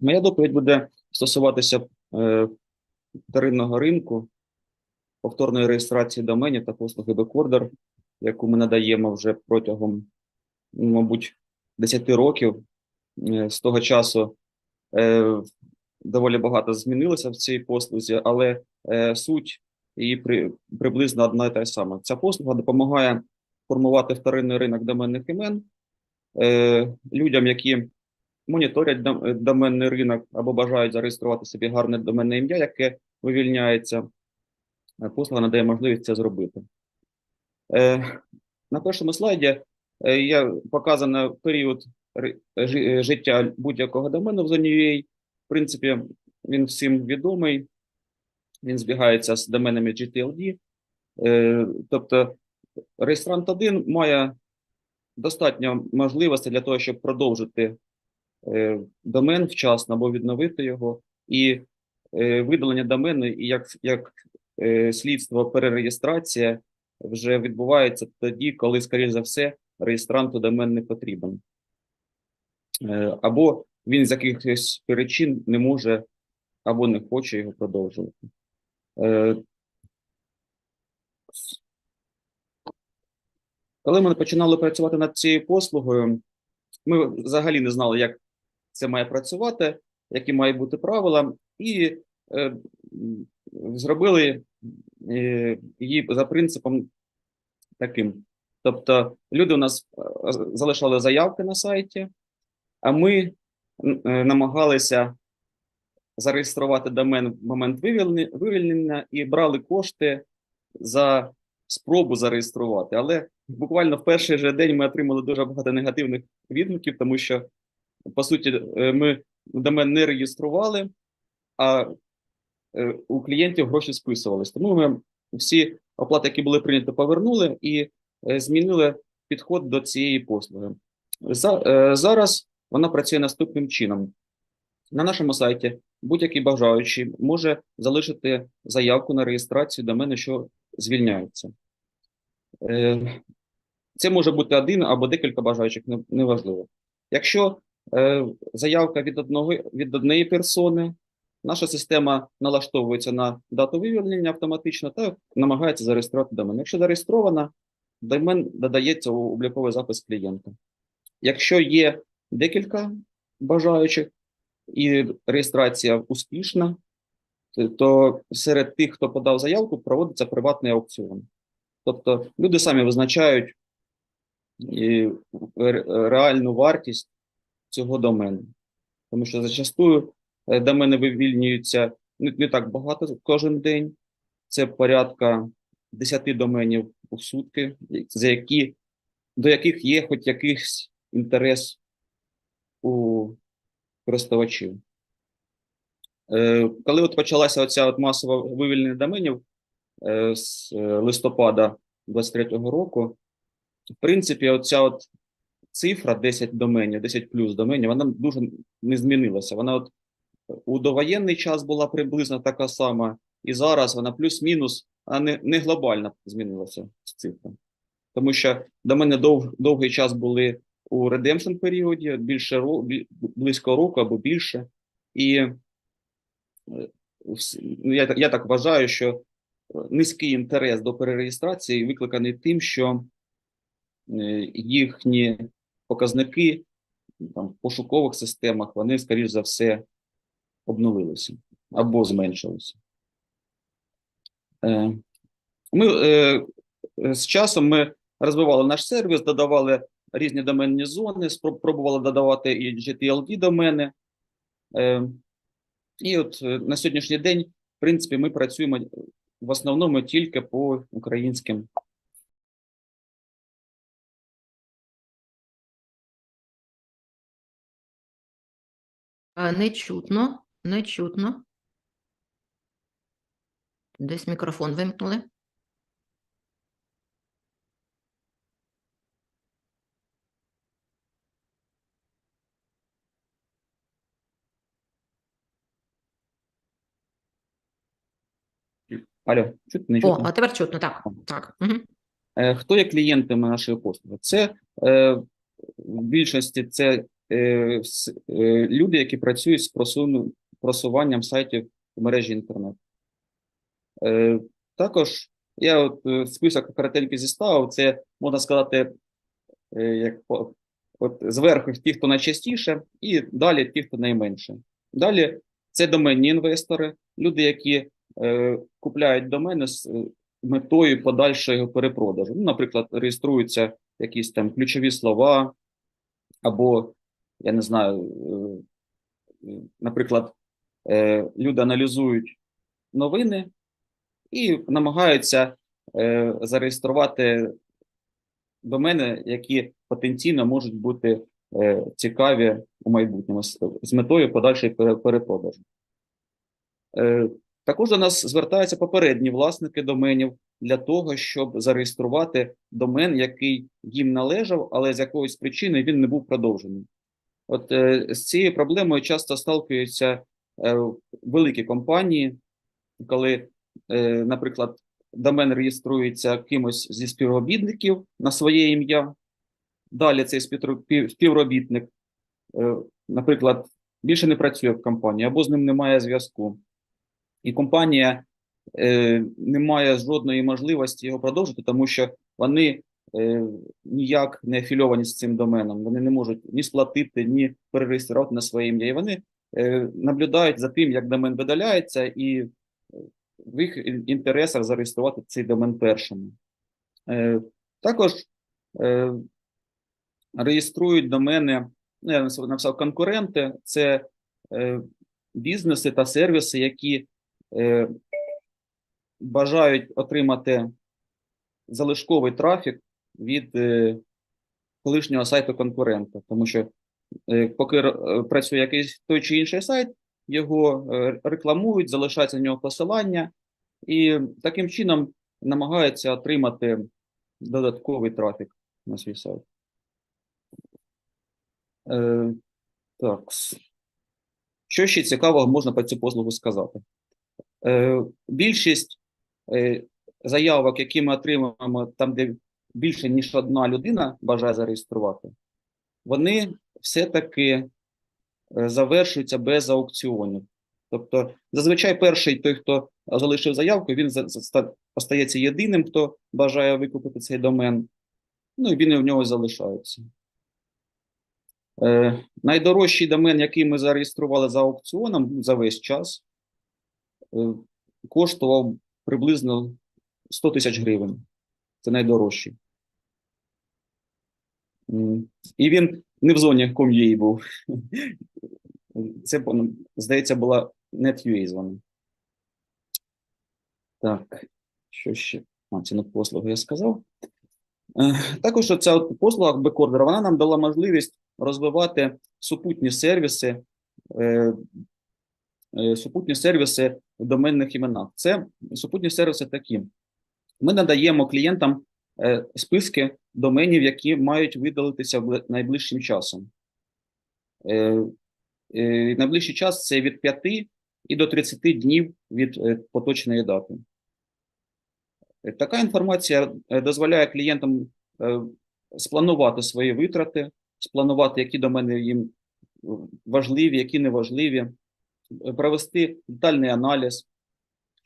Моя доповідь буде стосуватися е, ринку, повторної реєстрації доменів та послуги бекордер, яку ми надаємо вже протягом, ну, мабуть, 10 років. Е, З того часу е, доволі багато змінилося в цій послузі, але е, суть її при, приблизно одна і та сама. Ця послуга допомагає формувати вторинний ринок доменних імен е, людям, які моніторять е, доменний ринок або бажають зареєструвати собі гарне доменне ім'я, яке вивільняється. Е, Послуга надає можливість це зробити. Е, На першому слайді є показано період життя будь-якого домену в зоні UA. В принципі, він всім відомий. Він збігається з доменами GTLD. Тобто, реєстрант 1 має достатньо можливостей для того, щоб продовжити домен вчасно або відновити його, і е, видалення домену, і як, як е, слідство перереєстрація вже відбувається тоді, коли, скоріш за все, реєстранту домен не потрібен. Е, Або він з якихось причин не може або не хоче його продовжувати. Е, Коли ми починали працювати над цією послугою, ми взагалі не знали, як це має працювати, які мають бути правила, і е, зробили е, її за принципом таким. Тобто, люди у нас е, залишали заявки на сайті, а ми е, намагалися зареєструвати домен в момент вивільнення, вивільнення і брали кошти за спробу зареєструвати. Але буквально в перший же день ми отримали дуже багато негативних відгуків, тому що, по суті, е, ми домен не реєстрували, а е, у клієнтів гроші списувались. Тому ми всі оплати, які були прийняті, повернули і е, змінили підход до цієї послуги. Зараз вона працює наступним чином. На нашому сайті будь-який бажаючий може залишити заявку на реєстрацію домену, що звільняється. Це може бути один або декілька бажаючих, неважливо. Якщо заявка від одного від однієї персони, наша система налаштовується на дату вивільнення автоматично та намагається зареєструвати домен. Якщо зареєстрована, домен додається у обліковий запис клієнта. Якщо є декілька бажаючих і реєстрація успішна, то серед тих, хто подав заявку, проводиться приватний аукціон. Тобто люди самі визначають реальну вартість цього домену. Тому що зачастую е, домени вивільнюються не, не так багато кожен день. Це порядка 10 доменів у сутки, за які, до яких є хоч якийсь інтерес у користувачів. Е, Коли от почалася оця от масова вивільнення доменів е, з е, листопада 23-го року, в принципі, оця от цифра 10 доменів, 10 плюс доменів, вона дуже не змінилася. Вона от у довоєнний час була приблизно така сама, і зараз вона плюс-мінус, а не, не глобально змінилася цифра. Тому що домени дов, довгий час були у redemption періоді, більше близько року або більше. І е, ну, я, я так вважаю, що е, низький інтерес до перереєстрації викликаний тим, що е, їхні показники там, в пошукових системах, вони, скоріш за все, обнулилися або зменшилися. Е, Ми е, з часом ми розвивали наш сервіс, додавали різні доменні зони, спроб- пробували додавати і GTLD домени. Е, І от на сьогоднішній день, в принципі, ми працюємо в основному тільки по українським Не чутно, не чутно. Десь мікрофон вимкнули. Алло, чутно, не О, а тепер чутно, так. Так. Угу. Е, Хто є клієнтами нашої послуги? Це е, в більшості це люди, які працюють з просуванням сайтів в мережі інтернет. Е, Також я от е, список коротенький зіставив. Це можна сказати, е, як от зверху ті, хто найчастіше, і далі ті, хто найменше. Далі це доменні інвестори, люди, які е, купляють домени з е, метою подальшого перепродажу. Ну, наприклад, реєструються якісь там ключові слова, або я не знаю, е, наприклад, е, люди аналізують новини і намагаються е, зареєструвати домени, які потенційно можуть бути цікаві у майбутньому з, метою подальшої перепродажу. Також до нас звертаються попередні власники доменів для того, щоб зареєструвати домен, який їм належав, але з якоїсь причини він не був продовжений. От е, з цією проблемою часто сталкуються е, великі компанії, коли, е, наприклад, домен реєструється кимось зі співробітників на своє ім'я. Далі цей співробітник, е, наприклад, більше не працює в компанії або з ним немає зв'язку. І компанія не має жодної можливості його продовжити, тому що вони ніяк не афільовані з цим доменом. Вони не можуть ні сплатити, ні перереєструвати на своє ім'я. І вони е, наблюдають за тим, як домен видаляється, і е, в їх інтересах зареєструвати цей домен першими. Е, також е, реєструють домени, ну, я написав- конкуренти, це е, бізнеси та сервіси, які е, бажають отримати залишковий трафік від е, колишнього сайту конкурента, тому що е, поки е, працює якийсь той чи інший сайт, його рекламують, залишається на нього посилання, і таким чином намагаються отримати додатковий трафік на свій сайт. Так. Що ще цікавого можна про цю послугу сказати? Більшість заявок, які ми отримуємо там, де більше ніж одна людина бажає зареєструвати, вони все-таки е, завершуються без аукціонів. Тобто, зазвичай перший той, хто залишив заявку, він остається єдиним, хто бажає викупити цей домен. Ну і він в нього залишається. Е, найдорожчий домен, який ми зареєстрували за аукціоном за весь час, е, коштував приблизно 100 тисяч гривень. Це найдорожчий. І він не в зоні ком'єї був. Це, ну, здається, була NetUA звона. Так, що ще? А, ціну послуги я сказав. Е, Також ця послуга бекордера, вона нам дала можливість розвивати супутні сервіси, е, е, супутні сервіси в доменних іменах. Це супутні сервіси такі. Ми надаємо клієнтам е, списки доменів, які мають видалитися найближчим часом. Е, е, Найближчий час це від 5 і до 30 днів від поточної дати. Така інформація дозволяє клієнтам спланувати свої витрати, спланувати, які домени їм важливі, які не важливі, е, провести детальний аналіз,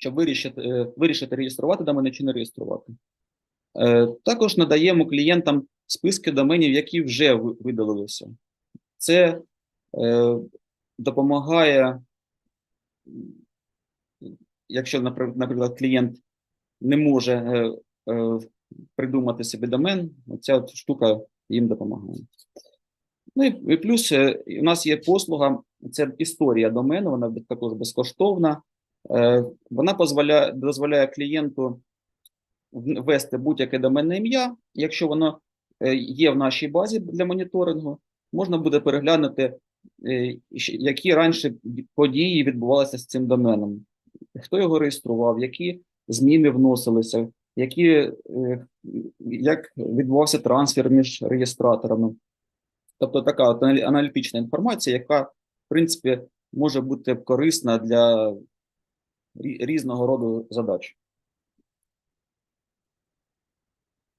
щоб вирішити, е, вирішити реєструвати домени чи не реєструвати. Е, Також надаємо клієнтам списки доменів, які вже видалилися. Це е, допомагає, якщо, наприклад, клієнт не може придумати собі домен, ця штука їм допомагає. Ну і, плюс у нас є послуга, це історія домену, вона також безкоштовна. Е, Вона дозволяє, дозволяє клієнту ввести будь-яке доменне ім'я. Якщо воно е, є в нашій базі для моніторингу, можна буде переглянути, е, які раніше події відбувалися з цим доменом, хто його реєстрував, які зміни вносилися, які, як відбувався трансфер між реєстраторами. Тобто така от аналітична інформація, яка, в принципі, може бути корисна для різного роду задач.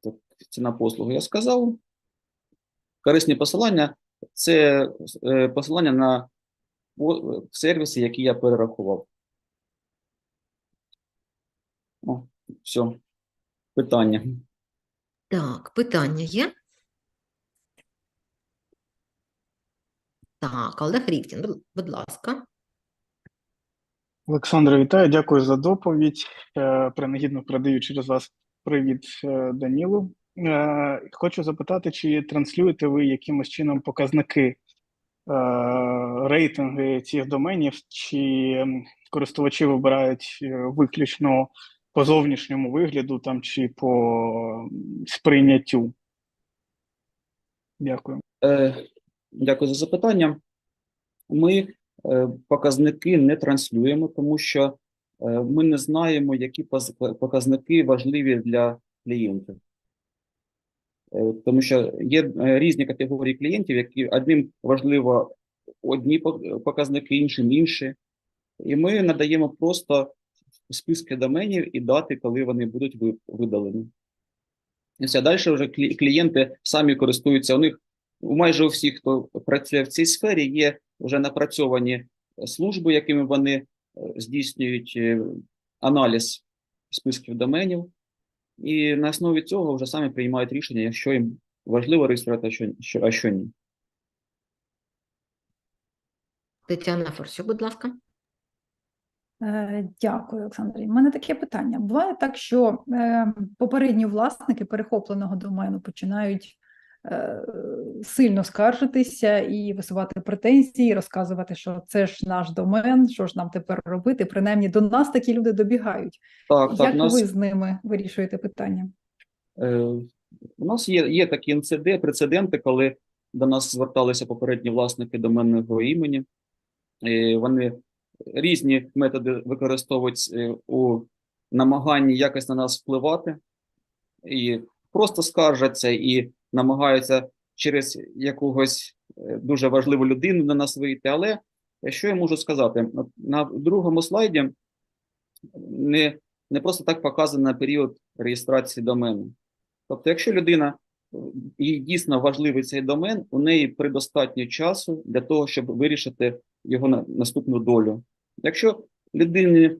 Так, ціна послуги я сказав. Корисні посилання це е, посилання на сервіси, які я перерахував. О, все. Питання. Так, питання є? Так, Олег Рівтін, будь- будь ласка. Олександре, вітаю, дякую за доповідь. Е, Принагідно передаю через вас привіт е, Данілу. Е, Хочу запитати, чи транслюєте ви якимось чином показники, рейтинги цих доменів, чи користувачі вибирають виключно по зовнішньому вигляду там, чи по сприйняттю? Дякую. Дякую за запитання. Ми показники не транслюємо, тому що е, ми не знаємо, які показники важливі для клієнтів. Е, Тому що є е, різні категорії клієнтів, які одним важливо одні показники, іншим інші. І ми надаємо просто списки доменів і дати, коли вони будуть видалені. І все далі вже клієнти самі користуються. У них майже у всіх, хто працює в цій сфері, є вже напрацьовані служби, якими вони е, здійснюють е, аналіз списків доменів, і на основі цього вже самі приймають рішення, що їм важливо реєструвати, а що, що, а що ні. Тетяна Форсюк, будь ласка. Е, Дякую, Олександр. У мене таке питання. Буває так, що е, попередні власники перехопленого домену починають сильно скаржитися і висувати претензії, розказувати, що це ж наш домен, що ж нам тепер робити. Принаймні до нас такі люди добігають. Так, так, Як нас, ви з ними вирішуєте питання? е, у нас є, є такі інциденти, прецеденти, коли до нас зверталися попередні власники доменного імені. І вони різні методи використовують е, у намаганні якось на нас впливати, і просто скаржаться і намагаються через якогось е, дуже важливу людину на нас вийти. Але що я можу сказати? На другому слайді не, не просто так показано період реєстрації домену. Тобто, якщо людина їй дійсно важливий цей домен, у неї предостатньо часу для того, щоб вирішити його на- наступну долю. Якщо людині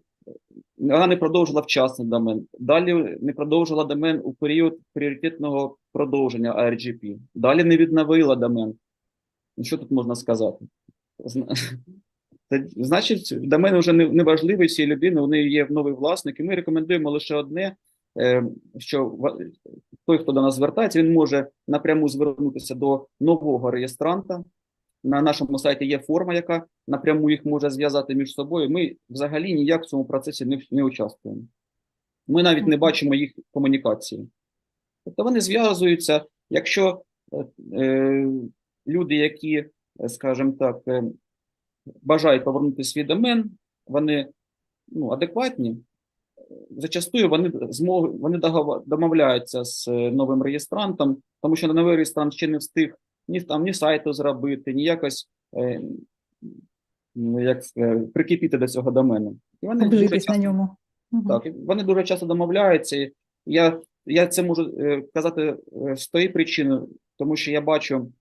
вона не продовжила вчасний домен, далі не продовжила домен у період пріоритетного продовження ARGP, далі не відновила домен. Ну, Що тут можна сказати? Значить, домен вже не, важливий цій людини, у неї є новий власник, і ми рекомендуємо лише одне, е, що той, хто до нас звертається, він може напряму звернутися до нового реєстранта. На нашому сайті є форма, яка напряму їх може зв'язати між собою. Ми взагалі ніяк в цьому процесі не, не участвуємо. Ми навіть не бачимо їх комунікації. Тобто вони зв'язуються, якщо е, е, люди, які, е, скажімо так, е, бажають повернути свій домен, вони ну, адекватні. Зачастую вони змог, вони домовляються з е, новим реєстрантом, тому що новий реєстрант ще не встиг ні там ні сайту зробити, ні якось е, як сказати, прикипіти до цього домену. І вони дуже Обжитись на ньому. Так, вони дуже часто домовляються. І я, я це можу е, казати е, з тої причини, тому що я бачу,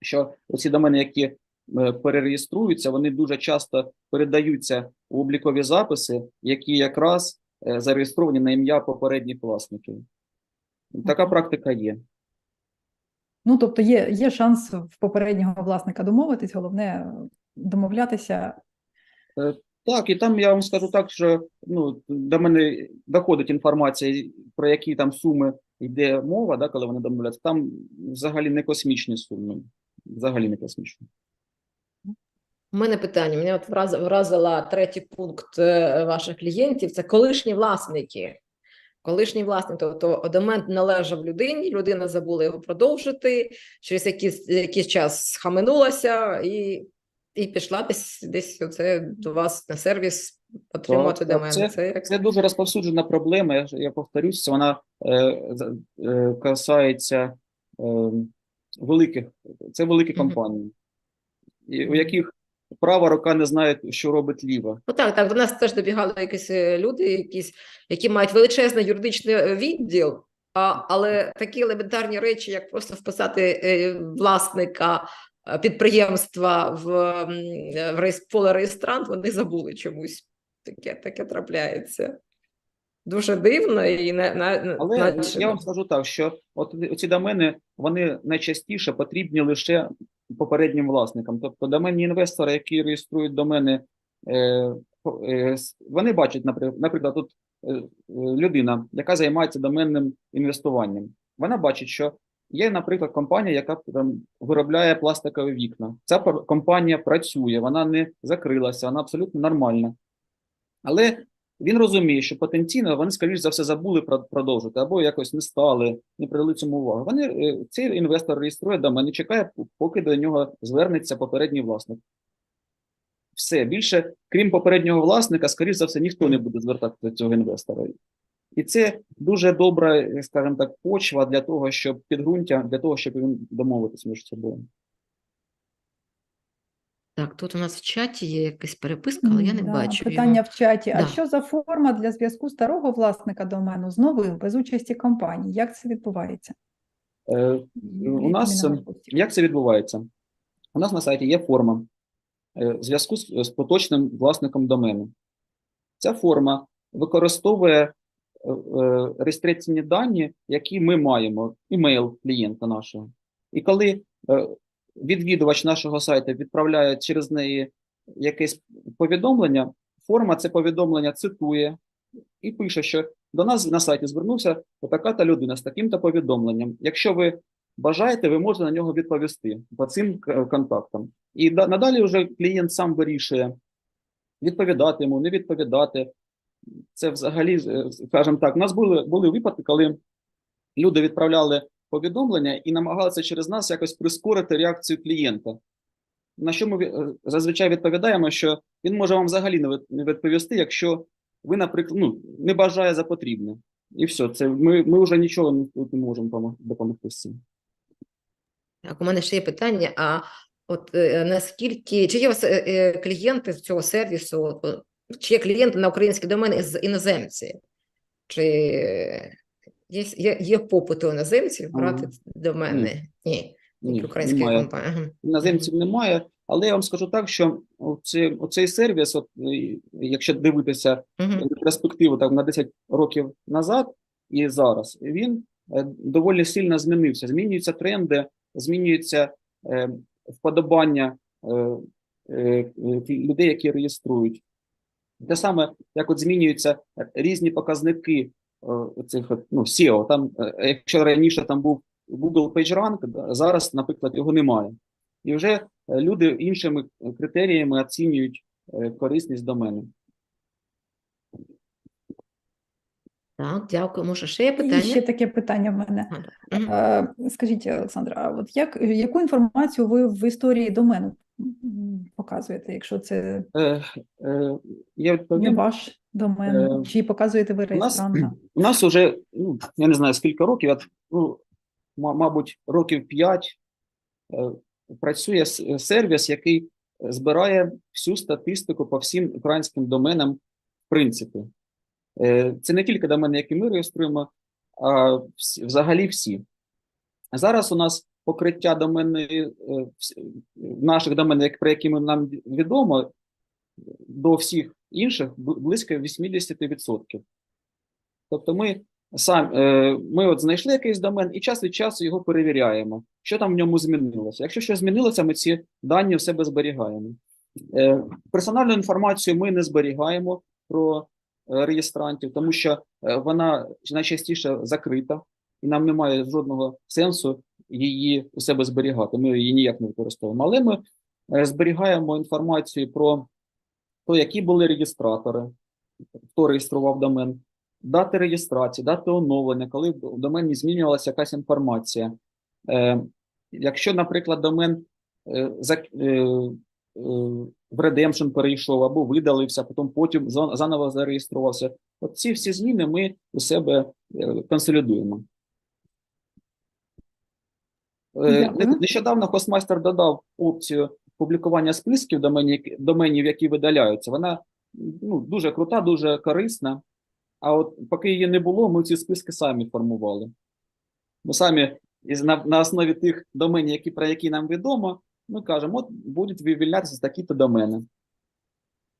що оці домени, які е, перереєструються, вони дуже часто передаються у облікові записи, які якраз е, зареєстровані на ім'я попередніх власників. Така практика є. Ну, тобто є, є шанс в попереднього власника домовитись, головне е, домовлятися. Так, і там я вам скажу так, що ну, до мене доходить інформація, про які там суми йде мова, да, коли вони домовляються. Там взагалі не космічні суми. Взагалі не космічні. У мене питання. Мене от вразила третій пункт е, ваших клієнтів. Це колишні власники. Колишній власник, тобто домен належав людині, людина забула його продовжити, через якийсь, якийсь час схаменулася і, і пішла десь, десь оце до вас на сервіс отримувати Так, так, домен. це- Це як Це дуже розповсюджена проблема. Я, я повторюсь, вона е, е, касається е, великих, це великі компанії, і, у яких права рука не знає, що робить ліва. Ну так, так, до нас теж добігали якісь е, люди, якісь, які мають величезний юридичний е, відділ, А, але такі елементарні речі, як просто вписати е, власника підприємства в, в поле реєстрант, вони забули чомусь. Таке, таке трапляється. Дуже дивно і не, на, Але наче- я вам скажу так, що от ці домени вони найчастіше потрібні лише попереднім власникам. Тобто доменні інвестори, які реєструють домени, е, по- е, с- вони бачать, напри- наприклад, тут е, е, людина, яка займається доменним інвестуванням. Вона бачить, що є, наприклад, компанія, яка там виробляє пластикові вікна. Ця компанія працює, вона не закрилася, вона абсолютно нормальна. Але він розуміє, що потенційно вони, скоріш за все, забули про- продовжити або якось не стали, не придали цьому увагу. Вони е, цей інвестор реєструє домен і чекає, поки до нього звернеться попередній власник. Все більше, крім попереднього власника, скоріш за все, ніхто не буде звертатися до цього інвестора. І це дуже добра, скажімо так, почва для того, щоб підґрунтя для того, щоб він домовитися між собою. Так, тут у нас в чаті є якась переписка, але я не Да, бачу. Питання його. в чаті. А що за форма для зв'язку старого власника домену з новим, без участі компанії? Як це відбувається? Е, у нас, ем, Як це відбувається? У нас на сайті є форма е, зв'язку з, з поточним власником домену. Ця форма використовує е, е, реєстраційні дані, які ми маємо, імейл клієнта нашого. І коли е, відвідувач нашого сайту відправляє через неї якесь повідомлення, форма це повідомлення цитує і пише, що до нас на сайті звернувся така-та людина з таким-то повідомленням. Якщо ви бажаєте, ви можете на нього відповісти по цим контактам. І надалі вже клієнт сам вирішує, відповідати йому, не відповідати. Це взагалі, е, скажімо так, у нас були, були випадки, коли люди відправляли повідомлення і намагалися через нас якось прискорити реакцію клієнта. На що ми е, зазвичай відповідаємо, що він може вам взагалі не відповісти, якщо ви, наприклад, ну, не бажає за потрібне. І все, це ми, ми вже нічого не- можемо допомогти з цим. Так, у мене ще є питання: а от е, наскільки чи є у вас е, е, клієнти з цього сервісу, чи є клієнти на українські домени з іноземці? Чи є, є, є попит у іноземців брати Ага. домени? Ні, Ні, тільки українські немає. компанії. Іноземців немає, але я вам скажу так, що оцей, оцей сервіс, от, е, якщо дивитися Мгм. перспективу так, на 10 років назад і зараз, він е, доволі сильно змінився. Змінюються тренди, змінюються е, вподобання е, е, людей, які реєструють. Те саме, як от змінюються різні показники е, цих ну, SEO. Там, е, якщо раніше там був Google PageRank, зараз, наприклад, його немає. І вже е, люди іншими критеріями оцінюють е, корисність домену. Так, дякую. Може, ще є І ще таке питання в мене. Е, Скажіть, Олександра, а от як, яку інформацію ви в історії домену показуєте, якщо це Е, е, я не ваш домен, Е, чи показуєте ви реєстранта? у нас уже, ну, я не знаю скільки років, я, ну, ма- мабуть, років 5 е, працює сервіс, який збирає всю статистику по всім українським доменам, в принципі. Е, Це не тільки домени, які ми реєструємо, а взагалі всі. Зараз у нас покриття доменної, е, наших доменів, як- про які ми- нам відомо, до всіх інших близько 80%. Тобто ми сам, е, ми от знайшли якийсь домен і час від часу його перевіряємо, що там в ньому змінилося. Якщо щось змінилося, ми ці дані в себе зберігаємо. Е, персональну інформацію ми не зберігаємо про е, реєстрантів, тому що вона найчастіше закрита, і нам немає жодного сенсу її у себе зберігати. Ми її ніяк не використовуємо. Але ми зберігаємо інформацію про те, які були реєстратори, хто реєстрував домен, дати реєстрації, дати оновлення, коли в домені змінювалася якась інформація. Е, якщо, наприклад, домен е, е, е, в Redemption перейшов або видалився, потім потім заново зареєструвався. От ці всі зміни ми у себе е, консолідуємо. Е, Дякую. Нещодавно Хостмастер додав опцію публікування списків доменів, які- доменів, які видаляються. Вона ну, дуже крута, дуже корисна. А от поки її не було, ми ці списки самі формували. Ми самі на, на основі тих доменів, які про які нам відомо, ми кажемо, от будуть вивільнятися такі-то домени.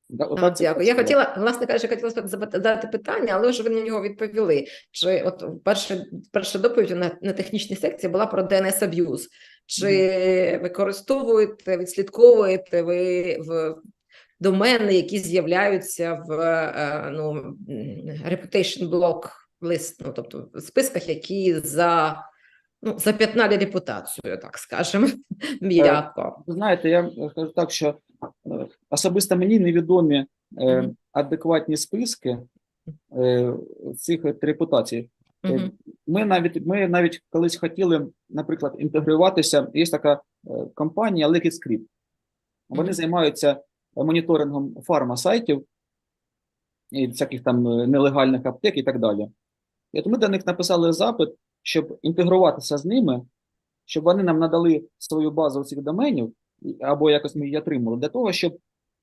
Да, отак це Дякую. Я хотіла, власне кажучи, хотіла задати питання, але вже ви на нього відповіли. Чи от перша, перша доповідь на, на технічній секції була про DNS аб'юз. Чи використовуєте, відслідковуєте ви в домени, які з'являються в е, ну, reputation block list, ну, тобто в списках, які за, ну, зап'ятнали репутацію, так скажемо, м'яко. Знаєте, я е, скажу так, що е, особисто мені невідомі е, адекватні списки е, цих репутацій. Е, Ми навіть ми навіть колись хотіли, наприклад, інтегруватися. Є така е, компанія Liquid Script. Вони Мгм. займаються моніторингом фарма-сайтів і всяких там е, нелегальних аптек і так далі. І от ми до них написали запит, щоб інтегруватися з ними, щоб вони нам надали свою базу цих доменів, або якось ми її отримали, для того, щоб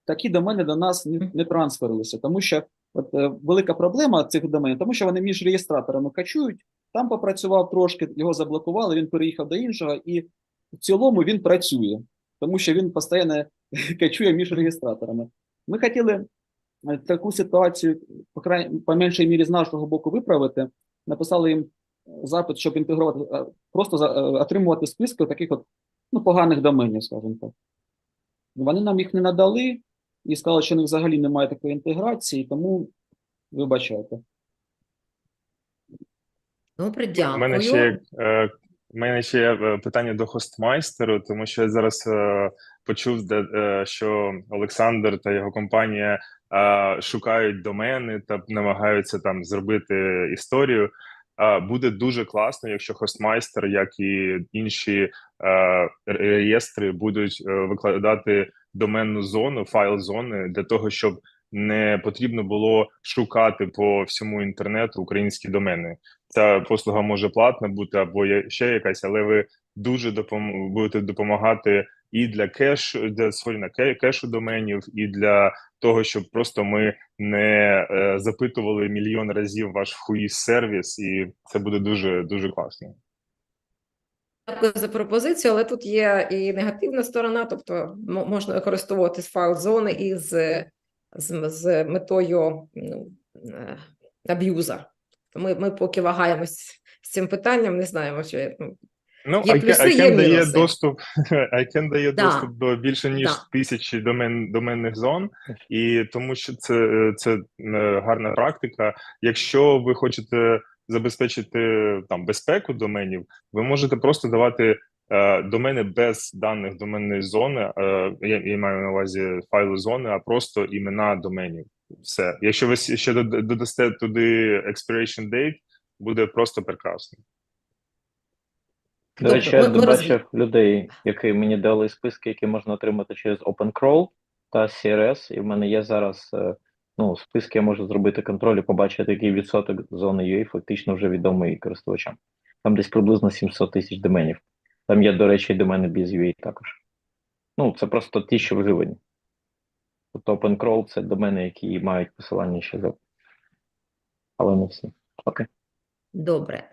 такі домени до нас не, не трансферилися. Тому що от, е, велика проблема цих доменів, тому що вони між реєстраторами качують, там попрацював трошки, його заблокували, він переїхав до іншого, і в цілому він працює, тому що він постійно качує між реєстраторами. Ми хотіли е, таку ситуацію, по, край... по меншій мірі з нашого боку виправити. Написали їм е, запит, щоб інтегрувати, просто отримувати списки таких от ну, поганих доменів, скажімо так. Вони нам їх не надали і сказали, що в них взагалі немає такої інтеграції, тому вибачайте. Добре, У мене ще е, у мене ще є е, питання до хостмайстеру, тому що я зараз е, почув, де, е, що Олександр та його компанія е, шукають домени та намагаються там зробити історію. Е, буде дуже класно, якщо хостмайстер, як і інші е, реєстри, будуть е, викладати доменну зону, файл зони для того, щоб не потрібно було шукати по всьому інтернету українські домени ця послуга може платна бути або є ще якась, але ви дуже допом... будете допомагати і для кешу, для створення кешу доменів, і для того, щоб просто ми не е, запитували мільйон разів ваш хуїс сервіс, і це буде дуже дуже класно. Дякую за пропозицію, але тут є і негативна сторона, тобто можна використовувати файл зони із з, з метою ну, е, аб'юза. Ми, ми поки вагаємось з цим питанням, не знаємо, що ну, Ну, Є плюси, є ICANN дає мінуси. доступ, ICANN дає Да. доступ до більше ніж Да. тисячі домен, доменних зон, і тому що це, це е, гарна практика. Якщо ви хочете забезпечити там безпеку доменів, ви можете просто давати е, домени без даних доменної зони. Е, я, я маю на увазі файли зони, а просто імена доменів. Все. Якщо ви ще додасте туди expiration date, буде просто прекрасно. До речі, я ми- ми бачив людей, які мені дали списки, які можна отримати через OpenCrawl та CRS, і в мене є зараз е, ну, списки, я можу зробити контроль і побачити, який відсоток зони UA фактично вже відомий користувачам. Там десь приблизно 700 тисяч доменів. Там є, до речі, домени без UA також. Ну, це просто ті, що вживані. Тобто OpenCrawl це домени, які мають посилання ще за. Але не всі. Окей. добре.